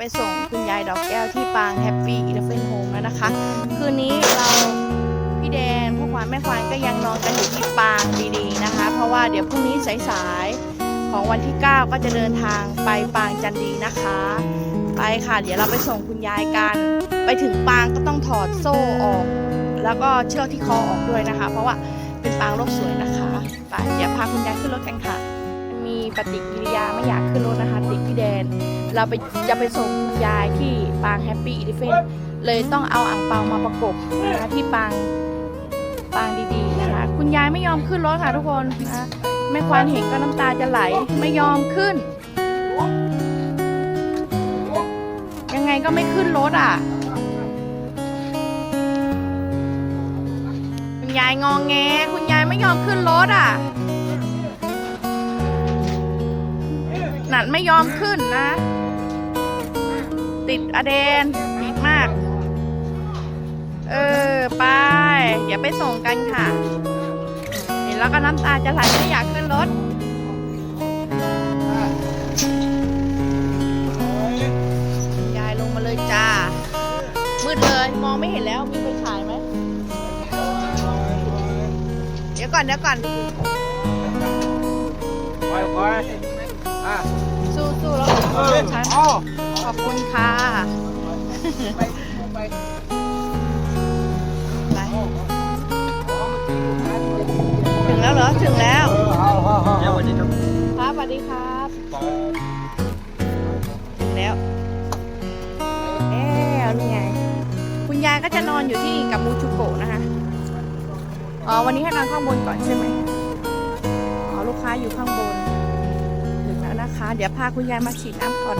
ไปส่งคุณยายดอกแก้วที่ปางแฮปปี้อีเลฟเฟนโฮมแล้วนะคะ คืนนี้เราพี่แดนพ่อควานแม่ควานก็ยังนอนกันอยู่ที่ปางดีๆนะคะ เพราะว่าเดี๋ยวพรุ่งนี้สายๆของวันที่ 9 ก็จะเดินทางไปปางจันดีนะคะ ไปค่ะ เดี๋ยวเราไปส่งคุณยายกัน ไปถึงปางก็ต้องถอดโซ่ออก แล้วก็เชือกที่คอออกด้วยนะคะ เพราะว่าเป็นปางโลกสวยนะคะไปเดี๋ยวพาคุณยายขึ้นรถกันค่ะ ปฏิกิริยาไม่อยากขึ้นรถนะคะ ติดพี่แดน เราไปจะไปส่งคุณยายที่ปางแฮปปี้อีลฟเฟนเลยต้องเอาอ่างเปามาประกบนะคะที่ปางปางดีๆนะคะ คุณยายไม่ยอมขึ้นรถค่ะทุกคนนะแม่ควานเห็นก็น้ำตาจะไหลไม่ยอมขึ้น ยังไงก็ไม่ขึ้นรถอะคุณยายงองแง คุณยายไม่ยอมขึ้นรถอะ นัดไม่ยอมขึ้นนะ ติดอเดนติดมาก เออ ไปเดี๋ยวไปส่งกันค่ะ เห็นแล้วก็น้ำตาจะไหลไม่อยากขึ้นรถยายลงมาเลยจ้า มืดเลย มองไม่เห็นแล้วมีไฟฉายไหม เดี๋ยวก่อนเดี๋ยวก่อนไปไป นอ๋อขอบคุณค่ะถึงแล้วเหรอ ถึงแล้วเอาเอาเอาเดี๋ยววันนี้ครับครับสวัสดีครับถึงแล้วแล้วนี่ไง คุณยายก็จะนอนอยู่ที่กับมูชูโกะนะคะ อ๋อ วันนี้ให้นอนข้างบนก่อนใช่ไหมอ๋อ ลูกค้าอยู่ข้างบน เดี๋ยวพาคุณยายมาฉีดน้ำก่อน